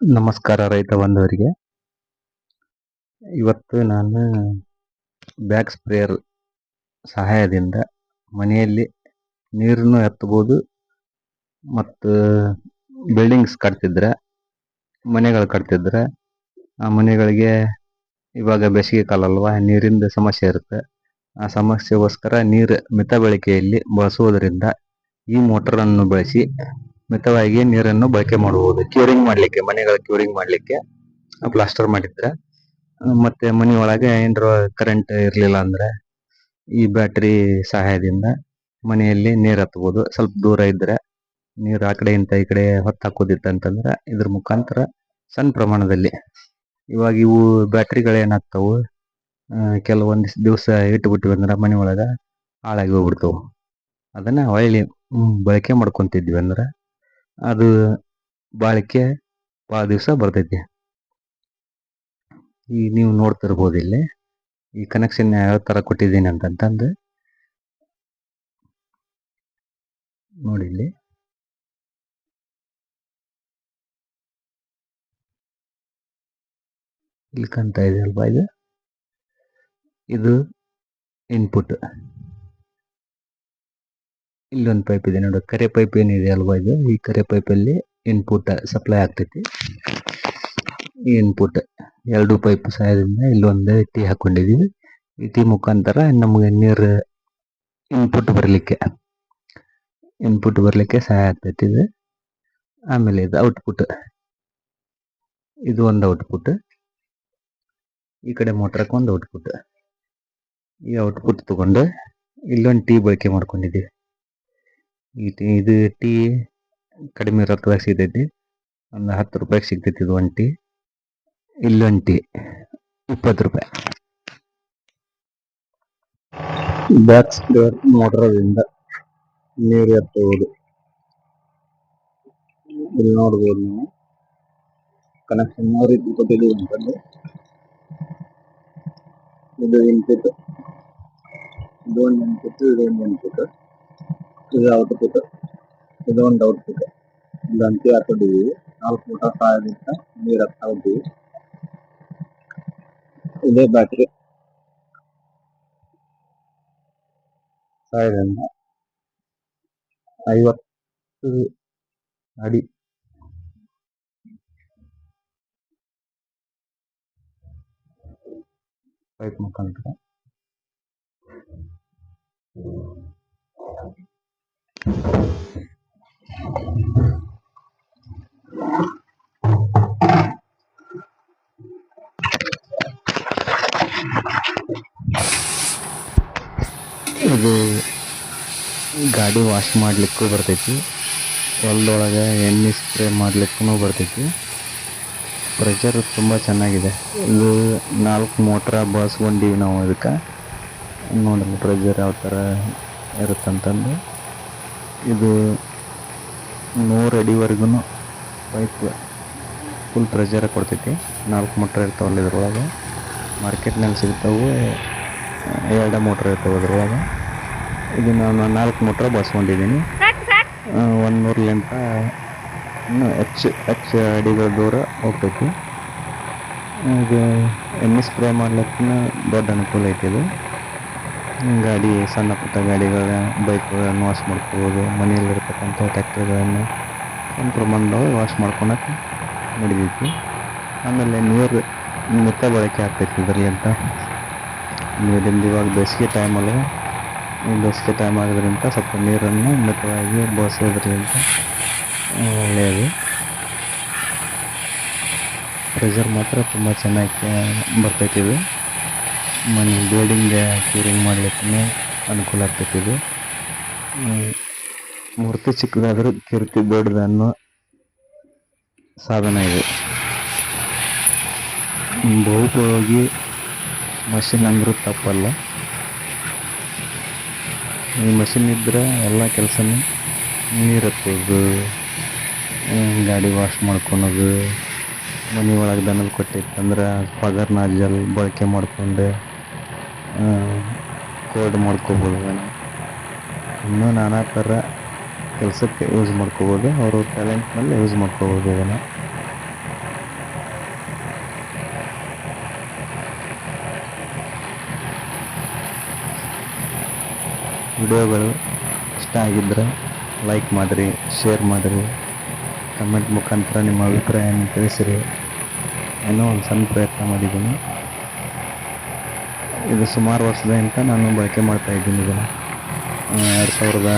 ನಮಸ್ಕಾರ ರೈತ ಬಂಧುವರಿಗೆ. ಇವತ್ತು ನಾನು ಬ್ಯಾಕ್ ಸ್ಪ್ರೇಯರ್ ಸಹಾಯದಿಂದ ಮನೆಯಲ್ಲಿ ನೀರನ್ನು ಎತ್ತಬೋದು ಮತ್ತು ಬಿಲ್ಡಿಂಗ್ಸ್ ಕಟ್ತಿದ್ರೆ, ಮನೆಗಳು ಕಟ್ತಿದ್ರೆ, ಆ ಮನೆಗಳಿಗೆ ಇವಾಗ ಬೇಸಿಗೆ ಕಾಲ ಅಲ್ವಾ, ನೀರಿಂದ ಸಮಸ್ಯೆ ಇರುತ್ತೆ. ಆ ಸಮಸ್ಯೆಗೋಸ್ಕರ ನೀರು ಮಿತ ಬಳಕೆಯಲ್ಲಿ ಬಳಸುವುದರಿಂದ ಈ ಮೋಟರನ್ನು ಬಳಸಿ ಮಿತವಾಗಿ ನೀರನ್ನು ಬಳಕೆ ಮಾಡಬಹುದು ಕ್ಯೂರಿಂಗ್ ಮಾಡ್ಲಿಕ್ಕೆ, ಮನೆಗಳ ಕ್ಯೂರಿಂಗ್ ಮಾಡ್ಲಿಕ್ಕೆ ಪ್ಲಾಸ್ಟರ್ ಮಾಡಿದ್ರೆ ಮತ್ತೆ ಮನೆ ಒಳಗೆ ಏನಾರ ಕರೆಂಟ್ ಇರ್ಲಿಲ್ಲ ಅಂದ್ರೆ ಈ ಬ್ಯಾಟ್ರಿ ಸಹಾಯದಿಂದ ಮನೆಯಲ್ಲಿ ನೀರ್ ಹತ್ಬೋದು. ಸ್ವಲ್ಪ ದೂರ ಇದ್ರೆ ನೀರು ಆ ಕಡೆಯಿಂದ ಈ ಕಡೆ ಹೊತ್ತು ಹಾಕೋದಿತ್ತು ಅಂತಂದ್ರೆ ಇದ್ರ ಮುಖಾಂತರ ಸಣ್ಣ ಪ್ರಮಾಣದಲ್ಲಿ. ಇವಾಗ ಇವು ಬ್ಯಾಟ್ರಿಗಳು ಕೆಲವೊಂದು ದಿವಸ ಇಟ್ಬಿಟ್ವಿ ಅಂದ್ರೆ ಮನೆ ಒಳಗೆ ಹಾಳಾಗಿ ಹೋಗ್ಬಿಡ್ತಾವು. ಅದನ್ನ ಹೊಳ್ಳಿ ಬಳಕೆ ಮಾಡ್ಕೊಂತಿದ್ವಿ ಅಂದ್ರೆ ಅದು ಬಾಳಿಕೆ ಭಾಳ ದಿವಸ ಬರ್ತೈತಿ. ಈ ನೀವು ನೋಡ್ತಿರ್ಬೋದು ಇಲ್ಲಿ ಈ ಕನೆಕ್ಷನ್ ಯಾವ ತರ ಕೊಟ್ಟಿದ್ದೀನಿ ಅಂತಂತಂದು ನೋಡಿ ಇಲ್ಲಿ. ಇಲ್ಲಿ ಕಾಣ್ತಾ ಇದೆ ಅಲ್ವಾ ಇದು? ಇದು ಇನ್ಪುಟ್ ಇಲ್ಲೊಂದು ಪೈಪ್ ಇದೆ. ನೋಡಿ, ಕರೆ ಪೈಪ್ ಏನಿದೆ ಅಲ್ವಾ ಇದು? ಈ ಕರೆ ಪೈಪ್ ಅಲ್ಲಿ ಇನ್ಪುಟ್ ಸಪ್ಲೈ ಆಗ್ತೈತಿ. ಈ ಇನ್ಪುಟ್ ಎರಡು ಪೈಪ್ ಸಹಾಯದಿಂದ ಇಲ್ಲೊಂದು ಟಿ ಹಾಕೊಂಡಿದೀವಿ. ಈ ಟಿ ಮುಖಾಂತರ ನಮಗೆ ನೀರು ಇನ್ಪುಟ್ ಬರಲಿಕ್ಕೆ ಇನ್ಪುಟ್ ಬರಲಿಕ್ಕೆ ಸಹಾಯ ಆಗ್ತೈತಿ ಇದು. ಆಮೇಲೆ ಇದು ಔಟ್ಪುಟ್ ಇದು ಒಂದು ಔಟ್ಪುಟ್ ಈ ಕಡೆ ಮೋಟ್ರಕ್ಕೆ ಔಟ್ಪುಟ್ ಈ ಔಟ್ಪುಟ್ ತಗೊಂಡು ಇಲ್ಲೊಂದು ಟೀ ಬಳಕೆ ಮಾಡ್ಕೊಂಡಿದ್ದೀವಿ ಈ ಟೀ ಇದು ಟೀ ಕಡಿಮೆ ರೊಕ್ಕದಾಗ ಸಿಗ್ತೈತಿ ಒಂದು ಹತ್ತು ರೂಪಾಯಿಗೆ ಸಿಗ್ತೈತಿ ಇದು ಒಂದು ಟೀ. ಇಲ್ಲೊಂದು ಟೀ. ಇಪ್ಪತ್ತು ರೂಪಾಯಿ. ಬ್ಯಾಕ್ ಸ್ಕ್ವೇರ್ ಮೋಟರದಿಂದ ನೀರು ಎತ್ತುವುದು. ಇಲ್ಲಿ ನೋಡ್ಬೋದು ನೀವು. ಕನೆಕ್ಷನ್ ಯಾವ ರೀತಿ ಕೊಟ್ಟಿದ್ದೀವಿ ಅಂತಂದ್ರೆ ಇದು ಇನ್ಪುಟ್ ಇದು ಒಂದು ಇನ್ಪುಟ್ ಇದು ಒಂದು ಇನ್ಪುಟ್ ಇದು ಔಟ್ಪುಟ್ ಇದು ಒಂದು ಔಟ್ಪುಟ್ ಇದು ಅಂಕಿ ಹಾಕೊಂಡಿದ್ದೀವಿ ನಾಲ್ಕು ಮೋಟರ್ ಸಹಾಯದಿಂದ ನೀರು ಹಾಕ್ತಾ ಹೋಗ್ತೀವಿ ಇದೇ ಬ್ಯಾಟ್ರಿ ಸಹಾಯದಿಂದ ಐವತ್ತು ಅಡಿ ಪೈಪ್ ಮುಖಾಂತರ ಇದು ಗಾಡಿ ವಾಶ್ ಮಾಡ್ಲಿಕ್ಕೂ ಬರ್ತೈತಿ. ಹೊಲದೊಳಗೆ ಎಣ್ಣೆ ಸ್ಪ್ರೇ ಮಾಡ್ಲಿಕ್ಕೂ ಬರ್ತೈತಿ. ಪ್ರೆಷರ್ ತುಂಬ ಚೆನ್ನಾಗಿದೆ. ಇದು ನಾಲ್ಕು ಮೋಟ್ರ ಬಳಸ್ಕೊಂಡಿವಿ ನಾವು ಅದಕ್ಕೆ ನೋಡಿ ಪ್ರೆಷರ್ ಯಾವ ಥರ ಇರುತ್ತಂತಂದು. ಇದು ನೂರು ಅಡಿವರೆಗೂ ಪೈಪ್ ಫುಲ್ ಪ್ರೆಷರ್ ಕೊಡ್ತೈತಿ. ನಾಲ್ಕು ಮೋಟ್ರ್ ಇರ್ತಾವಲ್ಲ ಇದ್ರೊಳಗೆ. ಮಾರ್ಕೆಟ್ನಲ್ಲಿ ಸಿಗ್ತಾವೆ, ಎರಡು ಮೋಟ್ರ್ ಇರ್ತಾವೆ ಅದ್ರೊಳಗೆ ಇದು ನಾನು ನಾಲ್ಕು ಮೋಟ್ರ್ ಬಳಸ್ಕೊಂಡಿದ್ದೀನಿ. ಒಂದು ನೂರಲಿಂತ ಇನ್ನೂ ಹೆಚ್ಚು ಹೆಚ್ಚು ಅಡಿಗಳ ದೂರ ಹೋಗ್ತೈತಿ. ಇದು ಎಣ್ಣೆ ಸ್ಪ್ರೇ ಮಾಡ್ಲಿಕ್ಕೆ ದೊಡ್ಡ ಅನುಕೂಲ ಐತಿ ಇದು. ಗಾಡಿ, ಸಣ್ಣ ಪುಟ್ಟ ಗಾಡಿಗಳ ಬೈಕ್ಗಳನ್ನು ವಾಶ್ ಮಾಡ್ಕೋಬೋದು. ಮನೆಯಲ್ಲಿರ್ತಕ್ಕಂಥ ಟ್ಯಾಕ್ಟರ್ಗಳನ್ನು ಸಣ್ಣ ಪ್ರಮಾಣದೊಳಗೆ ವಾಶ್ ಮಾಡ್ಕೊಳಕ್ಕೆ ನಡಿತೈತಿ. ಆಮೇಲೆ ನೀರು ಮಿತ ಬಳಕೆ ಆಗ್ತೈತಿ ಇದರಲ್ಲಿಂತ. ನೀರಿಂದ ಇವಾಗ ಬೇಸಿಗೆ ಟೈಮಲ್ಲಿ ಈ ಬೇಸಿಗೆ ಟೈಮ್ ಆಗೋದ್ರಿಂದ ಸ್ವಲ್ಪ ನೀರನ್ನು ಮಿತವಾಗಿ ಬಳಸೋದ್ರಿಂದ ಒಳ್ಳೆಯದು. ಪ್ರೆಷರ್ ಮಾತ್ರ ತುಂಬ ಚೆನ್ನಾಗಿ ಬರ್ತೈತಿ ಇದು. ಮನೆ ಬಿಲ್ಡಿಂಗ್ಗೆ ಕ್ಯೂರಿಂಗ್ ಮಾಡ್ಲಿಕ್ಕೆ ಅನುಕೂಲ ಆಗ್ತೈತಿ ಇದು. ಮೂರ್ತಿ ಚಿಕ್ಕದಾದರೂ ಕೀರ್ತಿ ದೊಡ್ಡದು ಅನ್ನೋ ಸಾಧನ ಇದು. ಬಹುಪಯೋಗಿ ಮಷಿನ್ ಅಂದರೂ ತಪ್ಪಲ್ಲ. ಈ ಮಷಿನ್ ಇದ್ದರೆ ಎಲ್ಲ ಕೆಲಸನೂ ನೀರು ಹತ್ತೋದು ಗಾಡಿ ವಾಶ್ ಮಾಡ್ಕೊಳೋದು. ಮನೆ ಒಳಗೆ ದನದ ಕೊಟ್ಟಿತ್ತಂದ್ರೆ ಪಗರ್ನ ಜಲ್ ಬಳಕೆ ಮಾಡ್ಕೊಂಡು. ಕೋಲ್ಡ್ ಮಾಡ್ಕೋಬೋದು ಅದನ್ನು ಇನ್ನೂ ನಾನಾ ಥರ ಕೆಲಸಕ್ಕೆ ಯೂಸ್ ಮಾಡ್ಕೋಬೋದು. ಅವರು ಟ್ಯಾಲೆಂಟ್ನಲ್ಲಿ ಯೂಸ್ ಮಾಡ್ಕೋಬೋದು ಅದನ್ನು ವಿಡಿಯೋಗಳು ಇಷ್ಟ ಆಗಿದ್ದರೆ ಲೈಕ್ ಮಾಡಿರಿ ಶೇರ್ ಮಾಡಿರಿ. ಕಮೆಂಟ್ ಮುಖಾಂತರ ನಿಮ್ಮ ಅಭಿಪ್ರಾಯವನ್ನು ತಿಳಿಸಿರಿ. ಏನೋ ಒಂದು ಸಣ್ಣ ಪ್ರಯತ್ನ ಮಾಡಿದ್ದೀನಿ. ಇದು ಸುಮಾರು ವರ್ಷದಿಂದ ನಾನು ಬಳಕೆ ಮಾಡ್ತಾ ಇದ್ದೀನಿ ಇದನ್ನು. ಎರಡು ಸಾವಿರದ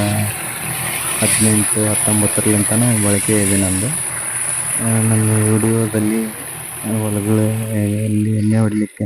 ಹದಿನೆಂಟು ಹತ್ತೊಂಬತ್ತರಲ್ಲಿಂದನೂ ಬಳಕೆ ಇದೆ ನಂದು. ಆ, ನನ್ನ ವಿಡಿಯೋದಲ್ಲಿ ಹೊಲಗಳು ಎಲ್ಲಿ ಎಣ್ಣೆ ಹೊಡಲಿಕ್ಕೆ